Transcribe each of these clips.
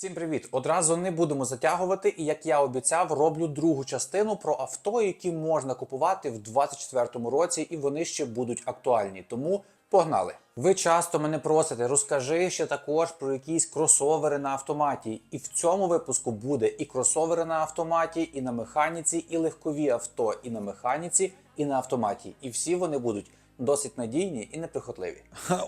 Всім привіт! Одразу не будемо затягувати, і як я обіцяв, роблю другу частину про авто, які можна купувати в 2024 році, і вони ще будуть актуальні. Тому погнали! Ви часто мене просите, розкажи ще також про якісь кросовери на автоматі. І в цьому випуску буде і кросовери на автоматі, і на механіці, і легкові авто, і на механіці, і на автоматі. І всі вони будуть досить надійні і неприхотливі.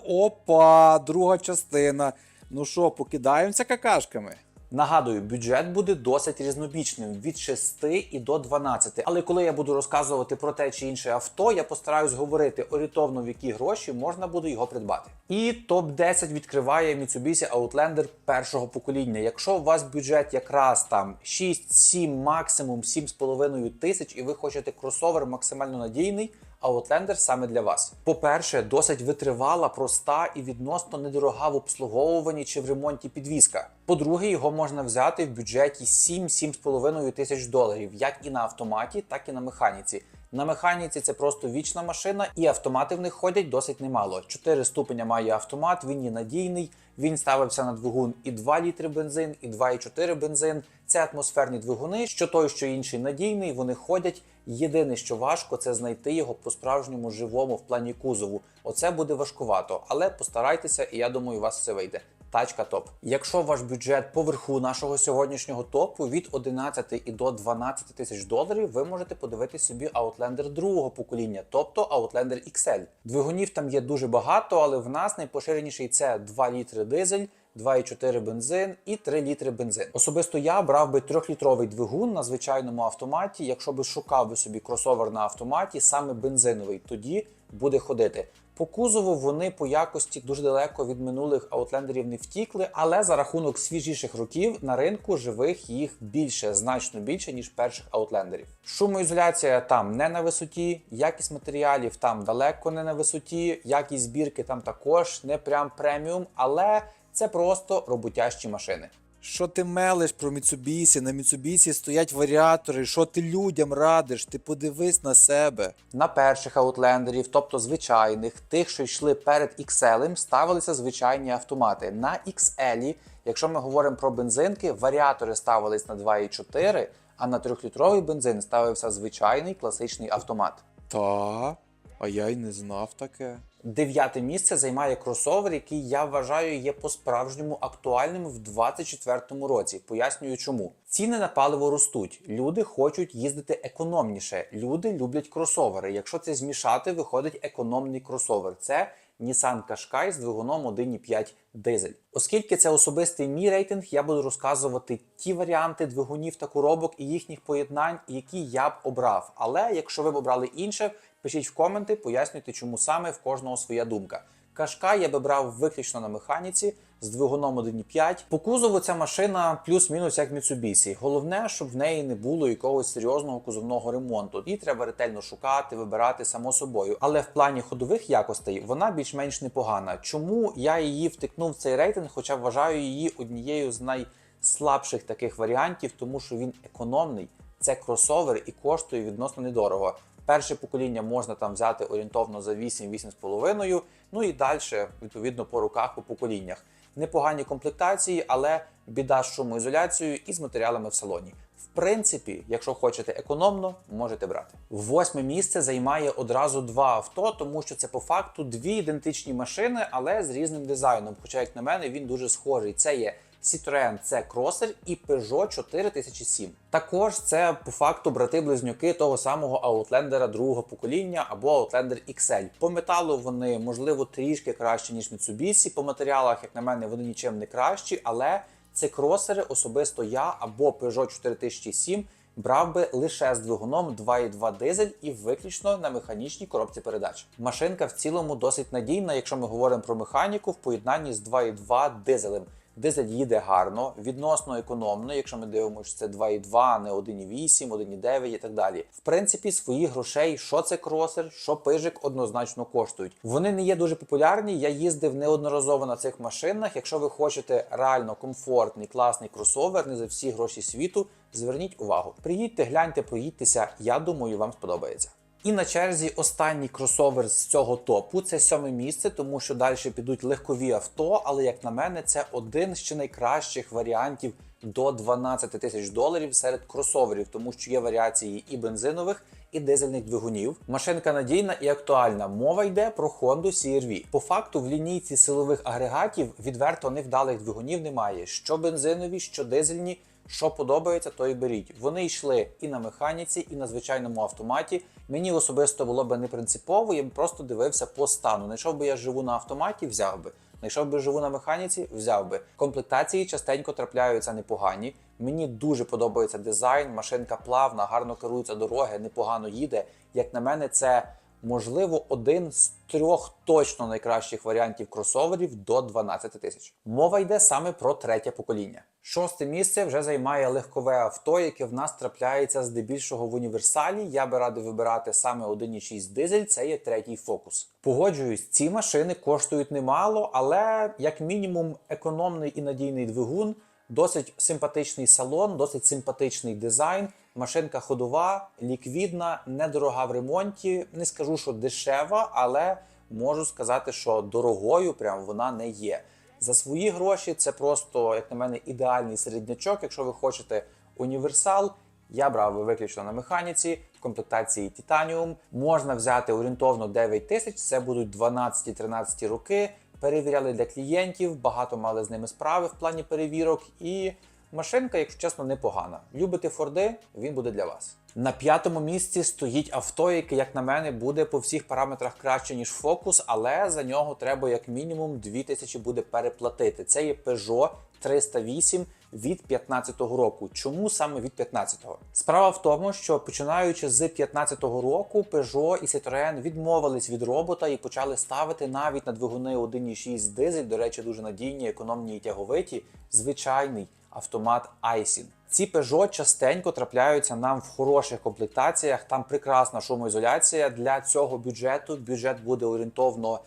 Опа, друга частина. Ну що, покидаємося какашками? Нагадую, бюджет буде досить різнобічним від 6 і до 12. Але коли я буду розказувати про те чи інше авто, я постараюсь говорити орієнтовно, в які гроші можна буде його придбати. І топ 10 відкриває Mitsubishi Outlander першого покоління. Якщо у вас бюджет якраз там 6-7, максимум 7,5 тисяч, і ви хочете кросовер максимально надійний. Outlander саме для вас. По-перше, досить витривала, проста і відносно недорога в обслуговуванні чи в ремонті підвізка. По-друге, його можна взяти в бюджеті 7-7,5 тисяч доларів, як і на автоматі, так і на механіці. На механіці це просто вічна машина, і автомати в них ходять досить немало. 4 ступеня має автомат, він є надійний. Він ставився на двигун і 2 літри бензин, і 2,4 бензин. Це атмосферні двигуни, що той, що інший надійний, вони ходять. Єдине, що важко, це знайти його по-справжньому живому в плані кузову. Оце буде важкувато, але постарайтеся, і я думаю, у вас все вийде. Тачка топ. Якщо ваш бюджет поверху нашого сьогоднішнього топу від 11 і до 12 тисяч доларів, ви можете подивитись собі Outlander другого покоління, тобто Outlander XL. Двигунів там є дуже багато, але в нас найпоширеніший це 2 літри дизель. 2,4 бензин і 3 літри бензин. Особисто я брав би 3-літровий двигун на звичайному автоматі. Якщо би шукав би собі кросовер на автоматі, саме бензиновий, тоді буде ходити. По кузову вони по якості дуже далеко від минулих аутлендерів не втікли, але за рахунок свіжіших років на ринку живих їх більше, значно більше, ніж перших аутлендерів. Шумоізоляція там не на висоті, якість матеріалів там далеко не на висоті, якість збірки там також не прям преміум, але це просто роботящі машини. Що ти мелиш про Mitsubishi? На Mitsubishi стоять варіатори. Що ти людям радиш? Ти подивись на себе. На перших аутлендерів, тобто звичайних, тих, що йшли перед XL, ставилися звичайні автомати. На XL, якщо ми говоримо про бензинки, варіатори ставились на 2,4, а на 3-літровий бензин ставився звичайний класичний автомат. Та, а я й не знав таке. Дев'яте місце займає кросовер, який я вважаю є по-справжньому актуальним в 2024 році. Пояснюю, чому ціни на паливо ростуть. Люди хочуть їздити економніше. Люди люблять кросовери. Якщо це змішати, виходить економний кросовер. Це Nissan Qashqai з двигуном 1,5 дизель. Оскільки це особистий мій рейтинг, я буду розказувати ті варіанти двигунів та коробок і їхніх поєднань, які я б обрав. Але якщо ви б обрали інше, пишіть в коменти, пояснюйте, чому саме в кожного своя думка. Кашка я би брав виключно на механіці з двигуном 1.5. По кузову ця машина плюс-мінус як Mitsubishi. Головне, щоб в неї не було якогось серйозного кузовного ремонту. І треба ретельно шукати, вибирати само собою. Але в плані ходових якостей вона більш-менш непогана. Чому я її втикнув в цей рейтинг, хоча вважаю її однією з найслабших таких варіантів, тому що він економний. Це кросовер і коштує відносно недорого. Перше покоління можна там взяти орієнтовно за 8-8,5, ну і далі, відповідно, по руках, по поколіннях. Непогані комплектації, але біда з шумоізоляцією і з матеріалами в салоні. В принципі, якщо хочете економно, можете брати. Восьме місце займає одразу два авто, тому що це по факту дві ідентичні машини, але з різним дизайном. Хоча, як на мене, він дуже схожий. Це є Citroen C Crosser і Peugeot 4007. Також це по факту брати-близнюки того самого Outlander другого покоління або Outlander XL. По металу вони можливо трішки кращі ніж Mitsubishi. По матеріалах, як на мене, вони нічим не кращі, але це кросери особисто я або Peugeot 4007 брав би лише з двигуном 2.2 дизель і виключно на механічній коробці передач. Машинка в цілому досить надійна, якщо ми говоримо про механіку в поєднанні з 2.2 дизелем. Дизель їде гарно, відносно економно, якщо ми дивимося, що це 2,2, а не 1,8, 1,9 і так далі. В принципі, своїх грошей, що це кросер, що пижик, однозначно коштують. Вони не є дуже популярні. Я їздив неодноразово на цих машинах. Якщо ви хочете реально комфортний, класний кросовер, не за всі гроші світу, зверніть увагу. Приїдьте, гляньте, проїдьтеся. Я думаю, вам сподобається. І на черзі останній кросовер з цього топу це сьоме місце, тому що далі підуть легкові авто. Але як на мене, це один з ще найкращих варіантів до 12 тисяч доларів серед кросоверів, тому що є варіації і бензинових, і дизельних двигунів. Машинка надійна і актуальна. Мова йде про Honda CR-V. По факту в лінійці силових агрегатів відверто невдалих двигунів немає. Що бензинові, що дизельні. Що подобається, то і беріть. Вони йшли і на механіці, і на звичайному автоматі. Мені особисто було би не принципово, я б просто дивився по стану. Знайшов би я живу на автоматі, взяв би. Знайшов би живу на механіці, взяв би. Комплектації частенько трапляються непогані. Мені дуже подобається дизайн, машинка плавна, гарно керується дороги, непогано їде. Як на мене, це можливо один з трьох точно найкращих варіантів кросоверів до 12 тисяч. Мова йде саме про третє покоління. Шосте місце вже займає легкове авто, яке в нас трапляється здебільшого в універсалі. Я би радив вибирати саме 1.6 дизель, це є третій фокус. Погоджуюсь, ці машини коштують немало, але як мінімум економний і надійний двигун. Досить симпатичний салон, досить симпатичний дизайн. Машинка ходова, ліквідна, недорога в ремонті. Не скажу, що дешева, але можу сказати, що дорогою прям вона не є. За свої гроші це просто, як на мене, ідеальний середнячок. Якщо ви хочете універсал, я брав виключно на механіці в комплектації Titanium. Можна взяти орієнтовно 9 тисяч, це будуть 12-13 роки. Перевіряли для клієнтів, багато мали з ними справи в плані перевірок. І машинка, якщо чесно, непогана. Любите Форди, він буде для вас. На п'ятому місці стоїть авто, яке, як на мене, буде по всіх параметрах краще, ніж Focus, але за нього треба як мінімум 2000 буде переплатити. Це є Peugeot 308 від 15-го року. Чому саме від 15-го? Справа в тому, що починаючи з 15-го року, Peugeot і Citroën відмовились від робота і почали ставити навіть на двигуни 1.6 дизель, до речі, дуже надійні, економні і тяговиті, звичайний автомат Aisin. Ці Peugeot частенько трапляються нам в хороших комплектаціях. Там прекрасна шумоізоляція. Для цього бюджету бюджет буде орієнтовно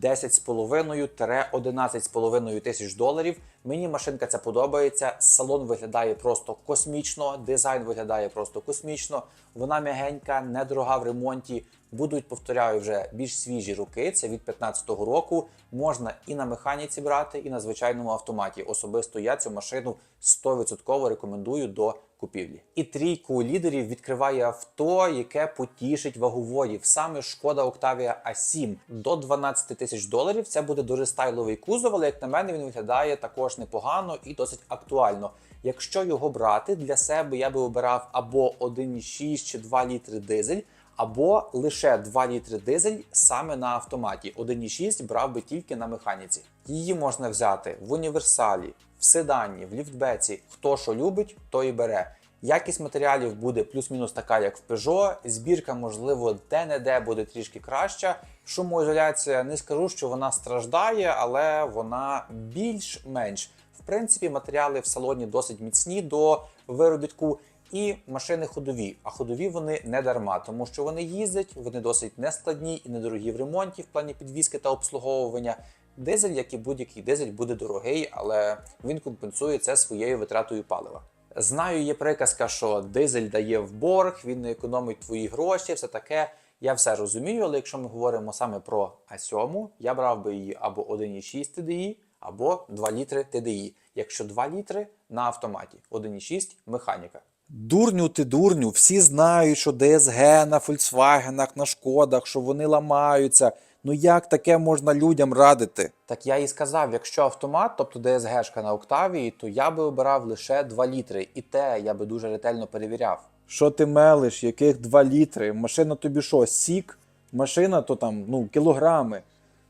10,5-11,5 тисяч доларів. Мені машинка ця подобається. Салон виглядає просто космічно, дизайн виглядає просто космічно. Вона м'ягенька, недорога в ремонті. Будуть, повторяю, вже більш свіжі роки. Це від 15-го року. Можна і на механіці брати, і на звичайному автоматі. Особисто я цю машину 100% рекомендую до купівлі. І трійку лідерів відкриває авто, яке потішить ваговодів. Саме шкода Octavia A7 до 12 тисяч доларів. Це буде дуже стайловий кузов, але як на мене він виглядає також непогано і досить актуально. Якщо його брати для себе, я би обирав або 1,6 чи 2 літри дизель. Або лише 2 літри дизель саме на автоматі. 1,6 брав би тільки на механіці. Її можна взяти в універсалі, в седані, в ліфтбеці. Хто що любить, то і бере. Якість матеріалів буде плюс-мінус така, як в Peugeot. Збірка, можливо, де-не-де буде трішки краща. Шумоізоляція не скажу, що вона страждає, але вона більш-менш. В принципі, матеріали в салоні досить міцні до виробітку. І машини ходові, а ходові вони не дарма, тому що вони їздять, вони досить нескладні і недорогі в ремонті в плані підвізки та обслуговування. Дизель, як і будь-який дизель, буде дорогий, але він компенсує це своєю витратою палива. Знаю, є приказка, що дизель дає в борг, він не економить твої гроші, все таке. Я все розумію, але якщо ми говоримо саме про А7, я брав би її або 1,6 TDI, або 2 літри TDI. Якщо 2 літри на автоматі, 1,6 механіка. Дурню ти дурню, всі знають, що ДСГ на Фольксвагенах, на шкодах, що вони ламаються. Ну як таке можна людям радити? Так я і сказав, якщо автомат, тобто ДСГшка на Октавії, то я би обирав лише 2 літри, і те я би дуже ретельно перевіряв. Що ти мелиш, яких 2 літри? Машина тобі що, сік? Машина то там, ну, кілограми.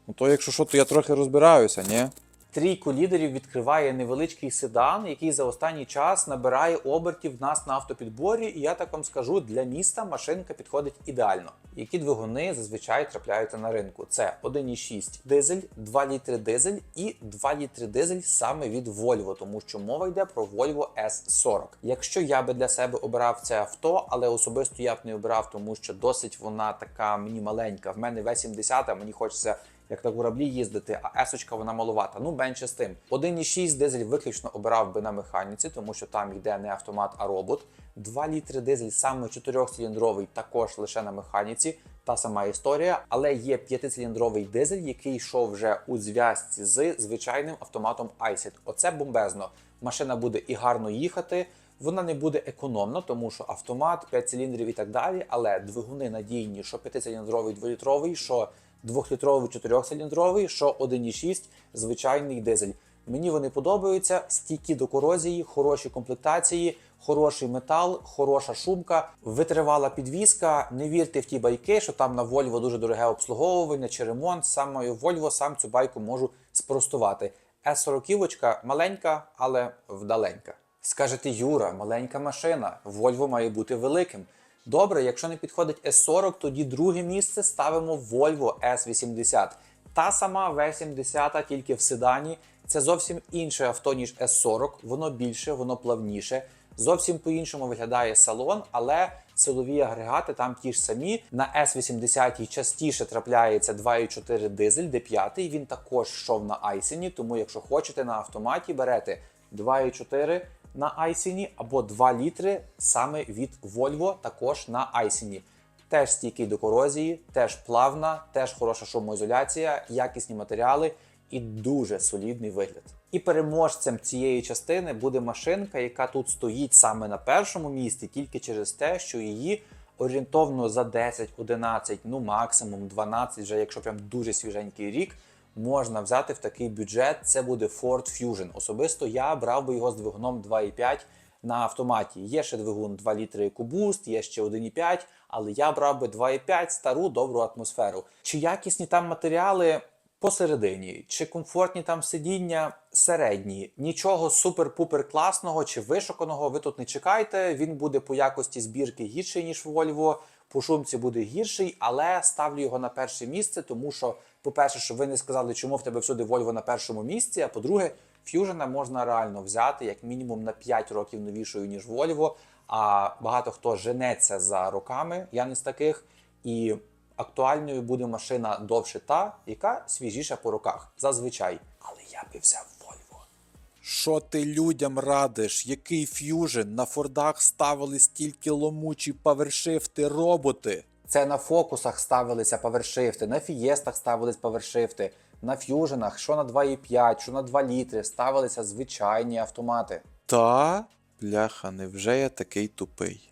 Ну то якщо що, то я трохи розбираюся, ні? Трійку лідерів відкриває невеличкий седан, який за останній час набирає обертів в нас на автопідборі. І я так вам скажу, для міста машинка підходить ідеально. Які двигуни зазвичай трапляються на ринку? Це 1,6 дизель, 2 літри дизель і 2 літри дизель саме від Volvo, тому що мова йде про Volvo S40. Якщо я би для себе обирав це авто, але особисто я б не обирав, тому що досить вона така мені маленька. В мене V70, а мені хочеться як на кораблі їздити, а есочка вона маловата. Ну менше з тим. 1,6 дизель виключно обирав би на механіці, тому що там йде не автомат, а робот. 2 літри дизель саме 4-циліндровий, також лише на механіці. Та сама історія, але є п'ятициліндровий дизель, який йшов вже у зв'язці з звичайним автоматом iSet. Оце бомбезно. Машина буде і гарно їхати. Вона не буде економна, тому що автомат, 5 циліндрів і так далі, але двигуни надійні, що 5-циліндровий, 2-літровий, що 2-літровий, 4-циліндровий, що 1,6 звичайний дизель. Мені вони подобаються, стійкі до корозії, хороші комплектації, хороший метал, хороша шумка, витривала підвізка. Не вірте в ті байки, що там на Volvo дуже дороге обслуговування чи ремонт. Самою Volvo сам цю байку можу спростувати. С40 маленька, але вдаленька. Скажете, Юра, маленька машина, Volvo має бути великим. Добре, якщо не підходить S40, тоді друге місце ставимо Volvo S80. Та сама V70, тільки в седані. Це зовсім інше авто, ніж S40. Воно більше, воно плавніше. Зовсім по-іншому виглядає салон, але силові агрегати там ті ж самі. На S80 частіше трапляється 2.4 дизель, D5. Він також йшов на Айсені, тому якщо хочете на автоматі, берете 2.4 на Айсені або 2 літри саме від Volvo, також на Айсені. Теж стійкий до корозії, теж плавна, теж хороша шумоізоляція, якісні матеріали і дуже солідний вигляд. І переможцем цієї частини буде машинка, яка тут стоїть саме на першому місці, тільки через те, що її орієнтовно за 10, 11, ну максимум 12, вже якщо прям дуже свіженький рік, можна взяти в такий бюджет. Це буде Ford Fusion. Особисто я брав би його з двигуном 2.5 на автоматі. Є ще двигун 2 літри EcoBoost, є ще 1.5, але я брав би 2.5 стару добру атмосферу. Чи якісні там матеріали? Посередині, чи комфортні там сидіння середні, нічого супер-пупер класного чи вишуканого ви тут не чекайте. Він буде по якості збірки гірший, ніж Volvo, по шумці буде гірший, але ставлю його на перше місце, тому що, по-перше, що ви не сказали, чому в тебе всюди Volvo на першому місці. А по-друге, Fusion можна реально взяти як мінімум на 5 років новішою, ніж Volvo. А багато хто женеться за роками, я не з таких. І актуальною буде машина довше та, яка свіжіша по руках, зазвичай. Але я би взяв. Що ти людям радиш? Який ф'южн? На фордах ставили стільки ломучі павершифти роботи. Це на фокусах ставилися павершифти, на фієстах ставились павершифти, на ф'юженах, що на 2,5, що на 2 літри, ставилися звичайні автомати. Та, бляха, невже я такий тупий?